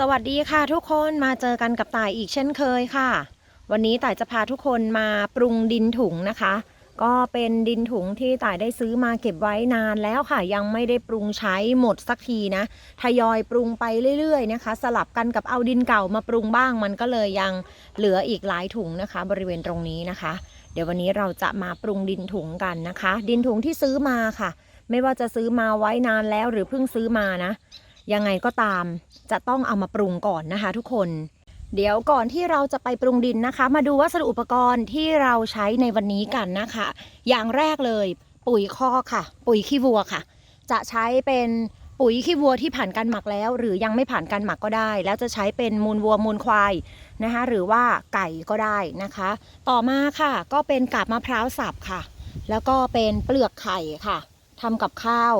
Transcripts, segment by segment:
สวัสดีค่ะทุกคนมาเจอกันกับต่ายอีกเช่นเคยค่ะ วันนี้ต่ายจะพาทุกคนมาปรุงดินถุงนะคะ ก็เป็นดินถุงที่ต่ายได้ซื้อมาเก็บไว้นานแล้วค่ะ ยังไม่ได้ปรุงใช้หมดสักทีนะทยอยปรุงไปเรื่อยๆนะคะ สลับกันกับเอาดินเก่ามาปรุงบ้าง มันก็เลยยังเหลืออีกหลายถุงนะคะ บริเวณตรงนี้นะคะ เดี๋ยววันนี้เราจะมาปรุงดินถุงกันนะคะ ดินถุงที่ซื้อมาค่ะ ไม่ว่าจะซื้อมาไว้นานแล้วหรือเพิ่งซื้อมานะ ยังไงก็ตามจะต้องเอามาปรุงก่อนนะคะทุกคน เดี๋ยวก่อนที่เราจะไปปรุงดินนะคะ มาดูวัสดุอุปกรณ์ที่เราใช้ในวันนี้กันนะคะ อย่างแรกเลยปุ๋ยคอกค่ะ ปุ๋ยขี้วัวค่ะ จะใช้เป็นปุ๋ยขี้วัวที่ผ่านการหมักแล้ว หรือยังไม่ผ่านการหมักก็ได้ แล้วจะใช้เป็นมูลวัวมูลควายนะคะ หรือว่าไก่ก็ได้นะคะ ต่อมาค่ะ ก็เป็นกาบมะพร้าวสับค่ะ แล้วก็เป็นเปลือกไข่ค่ะทำกับข้าว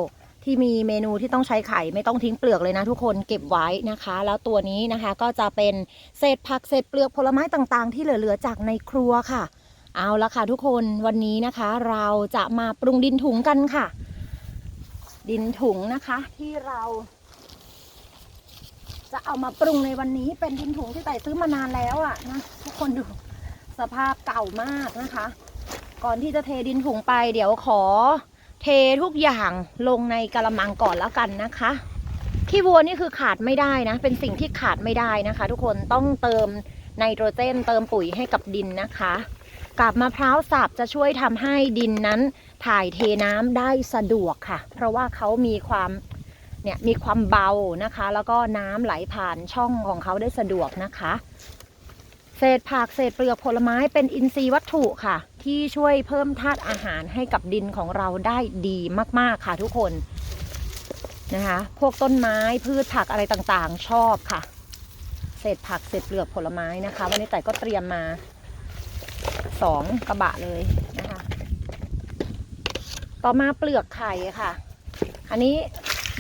ที่มีเมนูที่ต้องใช้ไข่ไม่ต้องทิ้งเปลือกเลยนะทุกคนเก็บไว้นะคะ แล้วตัวนี้นะคะก็จะเป็นเศษผักเศษเปลือกผลไม้ต่างๆ ที่เหลือๆจากในครัวค่ะ เอาละค่ะทุกคนวันนี้นะคะ เราจะมาปรุงดินถุงกันค่ะ ดินถุงนะคะที่เราจะเอามาปรุงในวันนี้เป็นดินถุงที่ไต่ซื้อมานานแล้วอะนะทุกคนดูสภาพเก่ามากนะคะ ก่อนที่จะเทดินถุงไปเดี๋ยวขอ เททุกอย่างลงในกระมังก่อนแล้วกันนะคะขี้วัวนี่คือขาดไม่ได้นะ เป็นสิ่งที่ขาดไม่ได้นะคะ ทุกคนต้องเติมไนโตรเจนเติมปุ๋ยให้กับดินนะคะกับมะพร้าวสับจะช่วยทำให้ดินนั้นถ่ายเทน้ำได้สะดวกค่ะ เพราะว่าเขามีความเนี่ยมีความเบานะคะ แล้วก็น้ำไหลผ่านช่องของเขาได้สะดวกนะคะ เศษผักเศษเปลือกผลไม้เป็นอินทรีย์วัตถุค่ะ ที่ช่วยเพิ่มธาตุอาหารให้กับดินของเราได้ดีมาก ๆ ค่ะทุกคนนะคะ พวกต้นไม้พืชผักอะไรต่างๆ ชอบค่ะ เศษผักเศษเปลือกผลไม้นะคะ วันนี้แต่ก็เตรียมมาสองกระบะเลยนะคะ ต่อมาเปลือกไข่ค่ะ อันนี้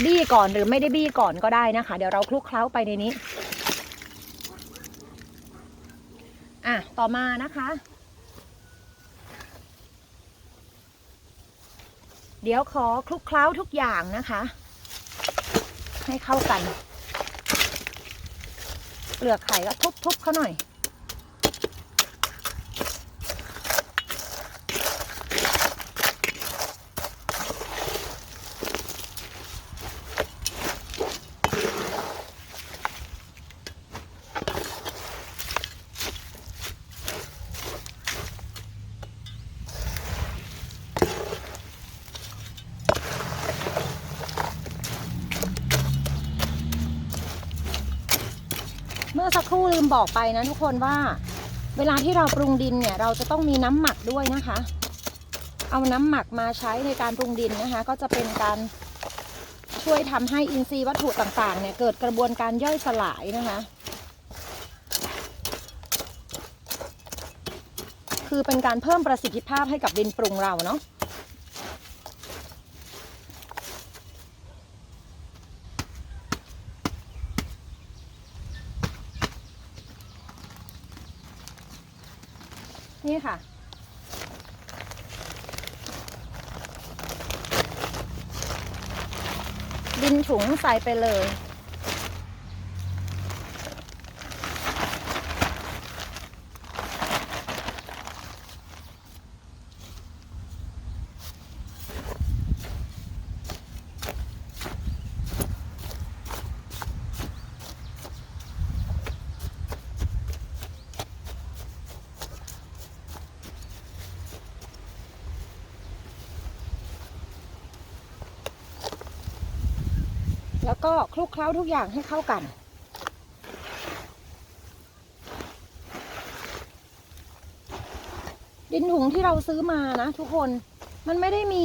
บี้ก่อนหรือไม่ได้บี้ก่อนก็ได้นะคะ เดี๋ยวเราคลุกเคล้าไปในนี้ อะ ต่อมานะคะ เดี๋ยวขอคลุกเคล้าทุกอย่างนะคะ ให้เข้ากัน เปลือกไข่ก็ทุบๆเขาหน่อย เมื่อสักครู่ลืม บอกไปนะทุกคนว่าเวลาที่เราปรุงดินเนี่ยเราจะต้องมีน้ำหมักด้วยนะคะ เอาน้ำหมักมาใช้ในการปรุงดินนะคะ ก็จะเป็นการช่วยทำให้อินทรีย์วัตถุต่างๆเนี่ยเกิดกระบวนการย่อยสลายนะคะ คือเป็นการเพิ่มประสิทธิภาพให้กับดินปรุงเราเนาะ นี่ค่ะ ดินถุงใส่ไปเลย ก็คลุกเคล้าทุกอย่างให้เข้ากัน ดินถุงที่เราซื้อมานะทุกคนมันไม่ได้มี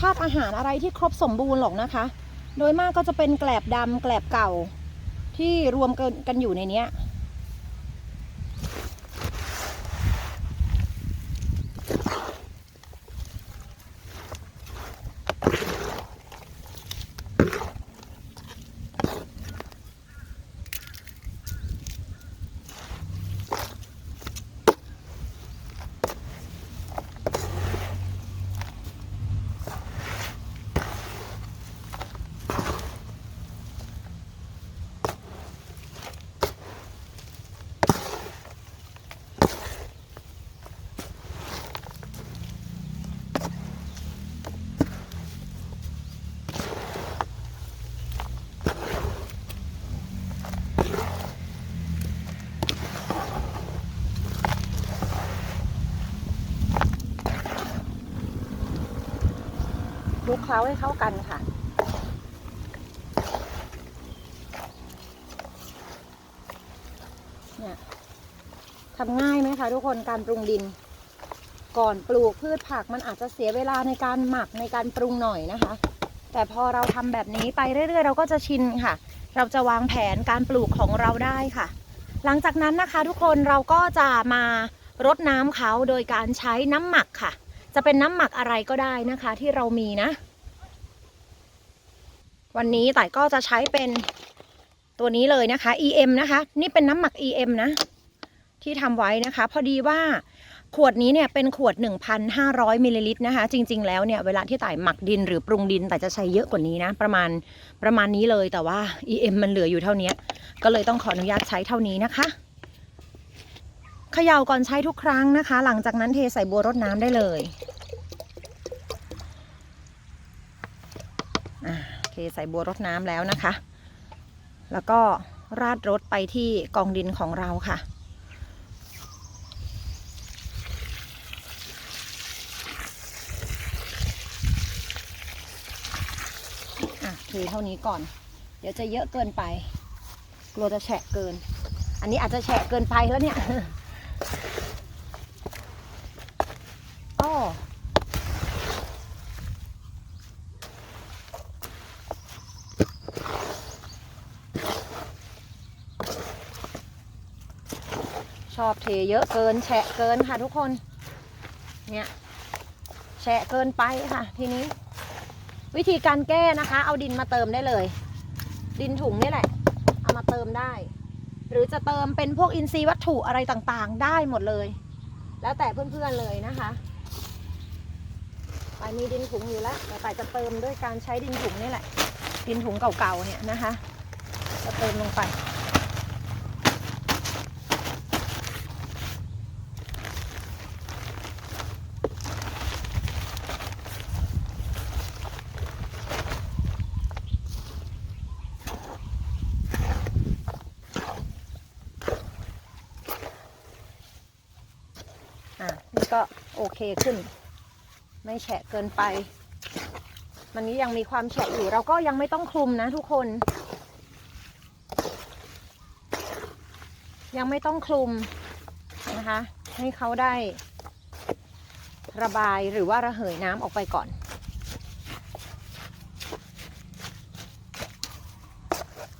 ธาตุอาหารอะไรที่ครบสมบูรณ์หรอกนะคะ โดยมากก็จะเป็นแกลบดำแกลบเก่าที่รวมกันกันอยู่ในนี้ เคล้าให้เข้ากันค่ะเนี่ยทำง่ายไหมคะทุกคนการปรุงดิน ก่อนปลูกพืชผักมันอาจจะเสียเวลาในการหมักในการปรุงหน่อยนะคะ แต่พอเราทำแบบนี้ไปเรื่อยๆ เราก็จะชินค่ะ เราจะวางแผนการปลูกของเราได้ค่ะ หลังจากนั้นนะคะทุกคนเราก็จะมารดน้ำเขาโดยการใช้น้ำหมักค่ะ จะเป็นน้ำหมักอะไรก็ได้นะคะที่เรามีนะ วันนี้ต่ายก็จะใช้เป็นตัวนี้เลยนะคะ EM นะคะ นี่เป็นน้ำหมัก EM นะ ที่ทำไว้นะคะ พอดีว่าขวดนี้เนี่ยเป็นขวด 1,500มิลลิลิตรนะคะ จริง ๆ แล้วเนี่ยเวลาที่ต่ายหมักดินหรือปรุงดินแต่จะใช้เยอะกว่านี้นะ ประมาณประมาณนี้เลยแต่ว่า EM มันเหลืออยู่เท่านี้ ก็เลยต้องขออนุญาตใช้เท่านี้นะคะเขย่าก่อนใช้ทุกครั้งนะคะ หลังจากนั้นเทใส่บัวรดน้ำได้เลยอ่าเท ใส่บัวรดน้ำแล้วนะคะ แล้วก็ราดรดไปที่กองดินของเราค่ะ อะเทเท่านี้ก่อน เดี๋ยวจะเยอะเกินไป กลัวจะแฉะเกิน อันนี้อาจจะแฉะเกินไปแล้วเนี่ย อ้อ ชอบเทเยอะเกินแฉะเกินค่ะทุกคน เนี่ยแฉะเกินไปค่ะ ทีนี้ วิธีการแก้นะคะ เอาดินมาเติมได้เลย ดินถุงนี่แหละ เอามาเติมได้ หรือจะเติมเป็นพวกอินทรีย์วัตถุอะไรต่างๆ ได้หมดเลย แล้วแต่เพื่อนๆเลยนะคะไปมีดินถุงอยู่แล้วแต่ไปจะเติมด้วยการใช้ดินถุงนี่แหละ ดินถุงเก่าๆเนี่ยนะคะ จะเติมลงไป ก็โอเคขึ้น ไม่แฉะเกินไป มันนี้ยังมีความแฉะอยู่เราก็ยังไม่ต้องคลุมนะทุกคน ยังไม่ต้องคลุมนะคะ ให้เขาได้ ระบายหรือว่าระเหยน้ำออกไปก่อน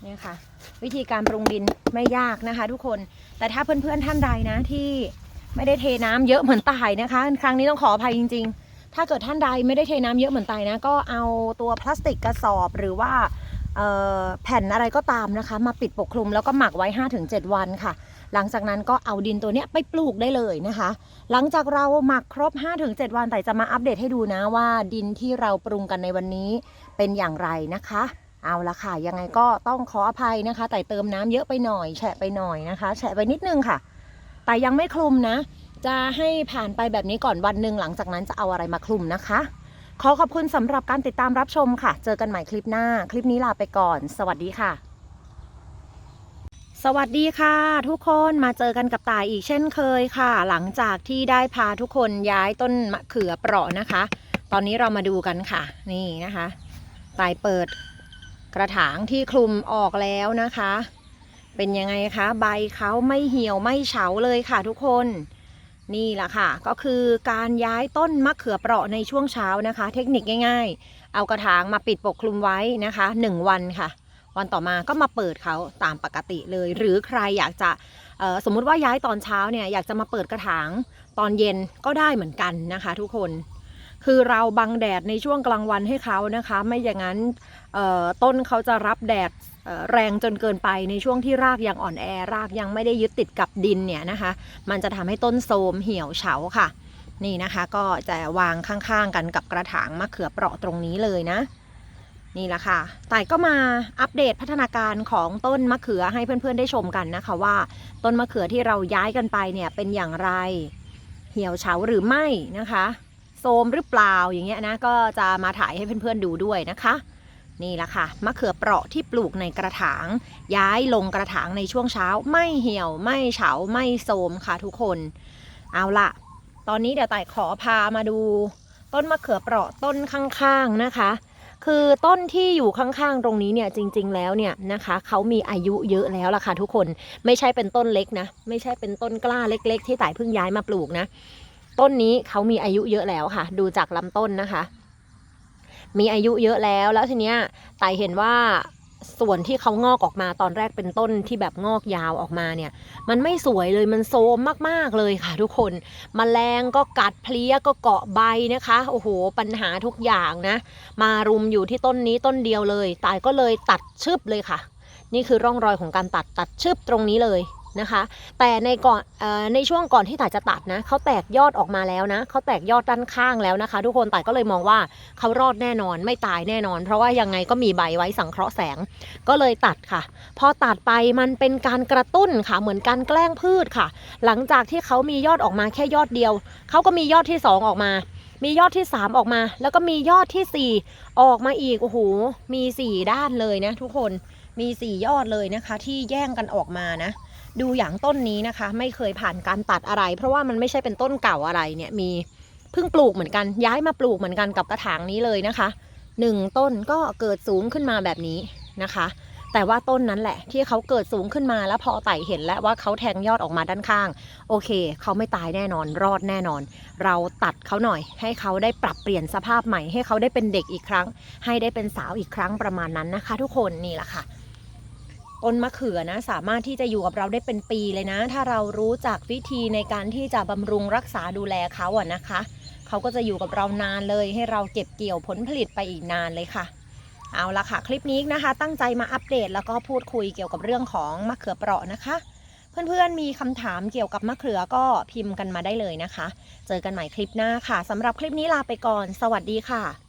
นี่ค่ะ วิธีการปรุงดินไม่ยากนะคะทุกคนแต่ถ้าเพื่อนๆท่านใดนะที่ ไม่ได้เทน้ำเยอะเหมือนตายนะคะ ครั้งนี้ต้องขออภัยจริง ๆ ถ้าเกิดท่านใดไม่ได้เทน้ำเยอะเหมือนตายนะ ก็เอาตัวพลาสติกกระสอบหรือว่าแผ่นอะไรก็ตามนะคะ มาปิดปกคลุมแล้วก็หมักไว้ 5-7 วันค่ะ หลังจากนั้นก็เอาดินตัวเนี้ยไปปลูกได้เลยนะคะ หลังจากเราหมักครบ 5-7 วันแต่จะมาอัปเดตให้ดูนะว่าดินที่เราปรุงกันในวันนี้เป็นอย่างไรนะคะ เอาละค่ะ ยังไงก็ต้องขออภัยนะคะ แต่เติมน้ำเยอะไปหน่อย แฉะไปหน่อยนะคะ แฉะไปนิดนึงค่ะ แต่ยังไม่คลุมนะ จะให้ผ่านไปแบบนี้ก่อนวันหนึ่งหลังจากนั้นจะเอาอะไรมาคลุมนะคะ ขอขอบคุณสำหรับการติดตามรับชมค่ะ เจอกันใหม่คลิปหน้า คลิปนี้ลาไปก่อน สวัสดีค่ะ สวัสดีค่ะ ทุกคนมาเจอกันกับตายอีกเช่นเคยค่ะ หลังจากที่ได้พาทุกคนย้ายต้นมะเขือเปราะนะคะ ตอนนี้เรามาดูกันค่ะ นี่นะคะตายเปิดกระถางที่คลุมออกแล้วนะคะ เป็นยังไงคะ ใบเขาไม่เหี่ยวไม่เฉาเลยค่ะทุกคนนี่แหละค่ะ ก็คือการย้ายต้นมะเขือเปราะในช่วงเช้านะคะ เทคนิคง่าย ๆ เอากระถางมาปิดปกคลุมไว้นะคะหนึ่งวันค่ะ วันต่อมาก็มาเปิดเขาตามปกติเลย หรือใครอยากจะสมมุติว่าย้ายตอนเช้าเนี่ยอยากจะมาเปิดกระถางตอนเย็นก็ได้เหมือนกันนะคะ ทุกคนคือเราบังแดดในช่วงกลางวันให้เขานะคะ ไม่อย่างนั้นต้นเขาจะรับแดด แรงจนเกินไปในช่วงที่รากยังอ่อนแอรากยังไม่ได้ยึดติดกับดินเนี่ยนะคะ มันจะทำให้ต้นโทมเหี่ยวเฉาค่ะ นี่นะคะก็จะวางข้างๆกันกับกระถางมะเขือเปราะตรงนี้เลยนะ นี่แหละค่ะต่ายก็มาอัปเดตพัฒนาการของต้นมะเขือให้เพื่อนๆได้ชมกันนะคะว่า ต้นมะเขือที่เราย้ายกันไปเนี่ยเป็นอย่างไร เหี่ยวเฉาหรือไม่นะคะโทรมหรือเปล่าอย่างเงี้ยนะก็จะมาถ่ายให้เพื่อนๆดูด้วยนะคะ นี่แหละค่ะมะเขือเปราะที่ปลูกในกระถาง ย้ายลงกระถางในช่วงเช้า ไม่เหี่ยวไม่เฉาไม่โทมค่ะทุกคน เอาละตอนนี้เดี๋ยวไต่ขอพามาดู ต้นมะเขือเปราะต้นข้างๆนะคะ คือต้นที่อยู่ข้างๆตรงนี้เนี่ยจริง ๆ แล้วเนี่ยนะคะเขามีอายุเยอะแล้วล่ะค่ะทุกคนไม่ใช่เป็นต้นเล็กนะ ไม่ใช่เป็นต้นกล้าเล็ก ๆ ที่ไต่เพิ่งย้ายมาปลูกนะ ต้นนี้เขามีอายุเยอะแล้วค่ะ ดูจากลำต้นนะคะ มีอายุเยอะแล้ว แล้วทีเนี้ยต่ายเห็นว่าส่วนที่เขางอกออกมาตอนแรกเป็นต้นที่แบบงอกยาวออกมาเนี่ย มันไม่สวยเลยมันโซมมากๆเลยค่ะ ทุกคนมแมลงก็กัดเพลี้ยก็เกาะใบนะคะ โอ้โห ปัญหาทุกอย่างนะ มารุมอยู่ที่ต้นนี้ต้นเดียวเลยตายก็เลยตัดชึบเลยค่ะ นี่คือร่องรอยของการตัดตัดชึบตรงนี้เลย นะคะ แต่ในก่อนในช่วงก่อนที่ต่ายจะตัดนะเขาแตกยอดออกมาแล้วนะเขาแตกยอดด้านข้างแล้วนะคะ ทุกคนต่ายก็เลยมองว่าเขารอดแน่นอนไม่ตายแน่นอน เพราะว่ายังไงก็มีใบไว้สังเคราะห์แสง ก็เลยตัดค่ะ พอตัดไปมันเป็นการกระตุ้นค่ะ เหมือนการแกล้งพืชค่ะ หลังจากที่เขามียอดออกมาแค่ยอดเดียวเขาก็มียอดที่ 2 ออกมามียอดที่ 3 ออกมา แล้วก็มียอดทีสี่4 ออกมาอีก โอ้โห มี 4 ด้านเลยนะทุกคน มี 4 ยอดเลยนะคะ ที่แย่งกันออกมานะ ดูอย่างต้นนี้นะคะ ไม่เคยผ่านการตัดอะไร เพราะว่ามันไม่ใช่เป็นต้นเก่าอะไรเนี่ยมีเพิ่งปลูกเหมือนกันย้ายมาปลูกเหมือนกันกับกระถางนี้เลยนะคะหนึ่งต้นก็เกิดสูงขึ้นมาแบบนี้นะคะ แต่ว่าต้นนั้นแหละ ที่เขาเกิดสูงขึ้นมาแล้วพอไต่เห็นแล้วว่าเขาแทงยอดออกมาด้านข้าง โอเค เขาไม่ตายแน่นอนรอดแน่นอน เราตัดเขาหน่อย ให้เขาได้ปรับเปลี่ยนสภาพใหม่ ให้เขาได้เป็นเด็กอีกครั้ง ให้ได้เป็นสาวอีกครั้งประมาณนั้นนะคะ ทุกคนนี่แหละค่ะ ต้นมะเขือนะสามารถที่จะอยู่กับเราได้เป็นปีเลยนะ ถ้าเรารู้จักวิธีในการที่จะบำรุงรักษาดูแลเขาอะนะคะ เขาก็จะอยู่กับเรานานเลยให้เราเก็บเกี่ยวผลผลิตไปอีกนานเลยค่ะ เอาละค่ะ คลิปนี้นะคะ ตั้งใจมาอัปเดตแล้วก็พูดคุยเกี่ยวกับเรื่องของมะเขือเปราะนะคะ เพื่อนๆมีคำถามเกี่ยวกับมะเขือก็พิมพ์กันมาได้เลยนะคะ เจอกันใหม่คลิปหน้าค่ะสำหรับคลิปนี้ลาไปก่อน สวัสดีค่ะ